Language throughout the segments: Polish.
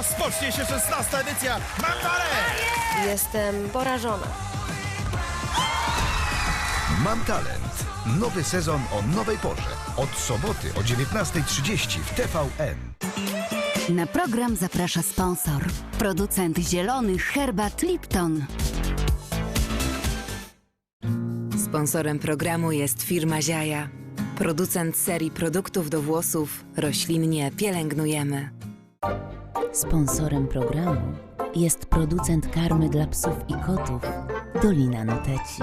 Rozpocznie się 16 edycja Mam talent! Jestem porażona. Mam talent. Nowy sezon o nowej porze. Od soboty o 19.30 w TVN. Na program zaprasza sponsor. Producent zielonych herbat Lipton. Sponsorem programu jest firma Ziaja. Producent serii produktów do włosów roślinnie pielęgnujemy. Sponsorem programu jest producent karmy dla psów i kotów Dolina Noteci.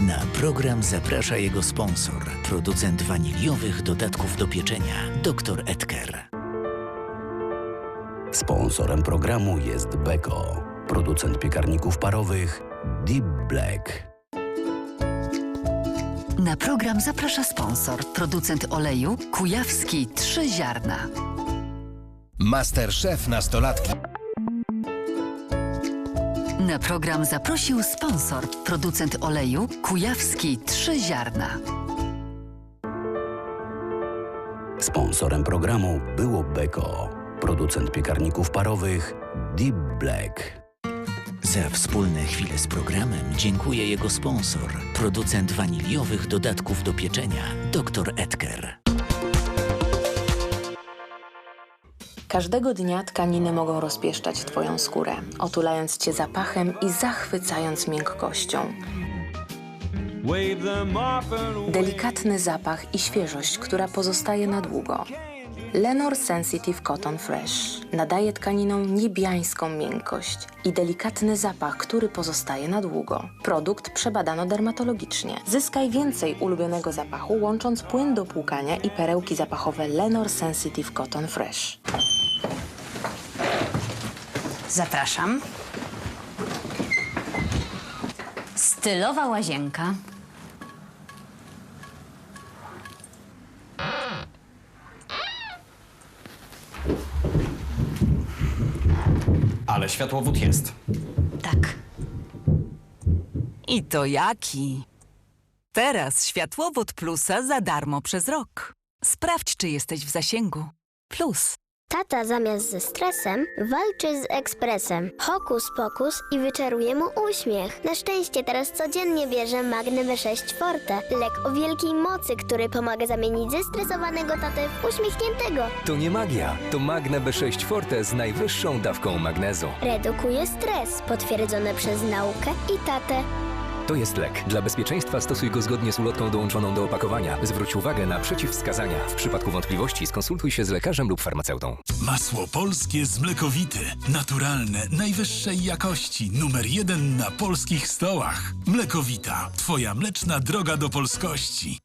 Na program zaprasza jego sponsor, producent waniliowych dodatków do pieczenia, dr Edker. Sponsorem programu jest Beko, producent piekarników parowych Deep Black. Na program zaprasza sponsor. Producent oleju Kujawski 3 ziarna. Masterchef nastolatki. Na program zaprosił sponsor. Producent oleju Kujawski 3 ziarna. Sponsorem programu było Beko, producent piekarników parowych Deep Black. Za wspólne chwile z programem dziękuję jego sponsor, producent waniliowych dodatków do pieczenia, dr Edker. Każdego dnia tkaniny mogą rozpieszczać Twoją skórę, otulając Cię zapachem i zachwycając miękkością. Delikatny zapach i świeżość, która pozostaje na długo. Lenor Sensitive Cotton Fresh nadaje tkaninom niebiańską miękkość i delikatny zapach, który pozostaje na długo. Produkt przebadano dermatologicznie. Zyskaj więcej ulubionego zapachu, łącząc płyn do płukania i perełki zapachowe Lenor Sensitive Cotton Fresh. Zapraszam. Stylowa łazienka. Ale światłowód jest. Tak. I to jaki? Teraz światłowód plusa za darmo przez rok. Sprawdź, czy jesteś w zasięgu. Plus. Tata zamiast ze stresem walczy z ekspresem. Hokus pokus i wyczaruje mu uśmiech. Na szczęście teraz codziennie bierze Magnę B6 Forte. Lek o wielkiej mocy, który pomaga zamienić zestresowanego tatę w uśmiechniętego. To nie magia, to Magne B6 Forte z najwyższą dawką magnezu. Redukuje stres, potwierdzone przez naukę i tatę. To jest lek. Dla bezpieczeństwa stosuj go zgodnie z ulotką dołączoną do opakowania. Zwróć uwagę na przeciwwskazania. W przypadku wątpliwości skonsultuj się z lekarzem lub farmaceutą. Masło polskie z mlekowity. Naturalne, najwyższej jakości. Numer jeden na polskich stołach. Mlekowita. Twoja mleczna droga do polskości.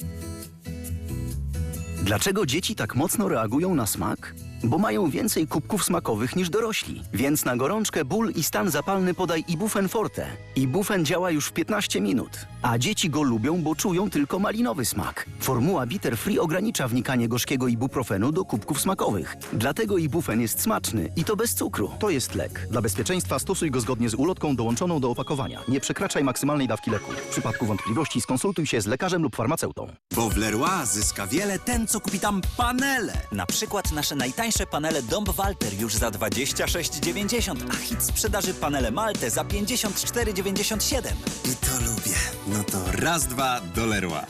Dlaczego dzieci tak mocno reagują na smak? Bo mają więcej kubków smakowych niż dorośli. Więc na gorączkę, ból i stan zapalny podaj Ibufen Forte. Ibufen działa już w 15 minut. A dzieci go lubią, bo czują tylko malinowy smak. Formuła Bitter Free ogranicza wnikanie gorzkiego ibuprofenu do kubków smakowych. Dlatego Ibufen jest smaczny i to bez cukru. To jest lek. Dla bezpieczeństwa stosuj go zgodnie z ulotką dołączoną do opakowania. Nie przekraczaj maksymalnej dawki leku. W przypadku wątpliwości skonsultuj się z lekarzem lub farmaceutą. Bo w Leroy zyska wiele ten, co kupi tam panele. Na przykład nasze najtańsze panele Dom Walter już za 26,90, a hit sprzedaży panele Malte za 54,97. I to lubię. No to raz, dwa do Leroy.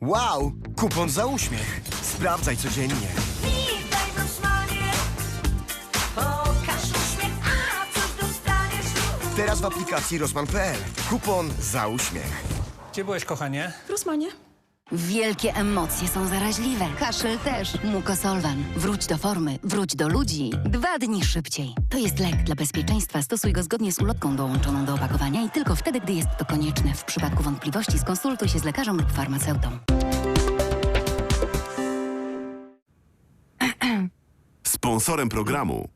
Wow! Kupon za uśmiech. Sprawdzaj codziennie. Teraz w aplikacji Rosman.pl. Kupon za uśmiech. Gdzie byłeś, kochanie? W Rosmanie. Wielkie emocje są zaraźliwe. Kaszel też. Mukosolwan. Wróć do formy. Wróć do ludzi. Dwa dni szybciej. To jest lek. Dla bezpieczeństwa stosuj go zgodnie z ulotką dołączoną do opakowania i tylko wtedy, gdy jest to konieczne. W przypadku wątpliwości skonsultuj się z lekarzem lub farmaceutą. Sponsorem programu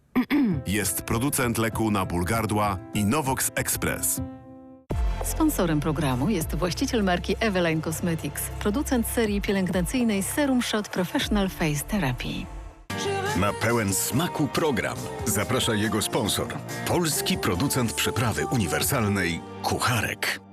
jest producent leku na ból gardła Innovox Express. Sponsorem programu jest właściciel marki Eveline Cosmetics, producent serii pielęgnacyjnej Serum Shot Professional Face Therapy. Na pełen smaku program zaprasza jego sponsor. Polski producent przyprawy uniwersalnej Kucharek.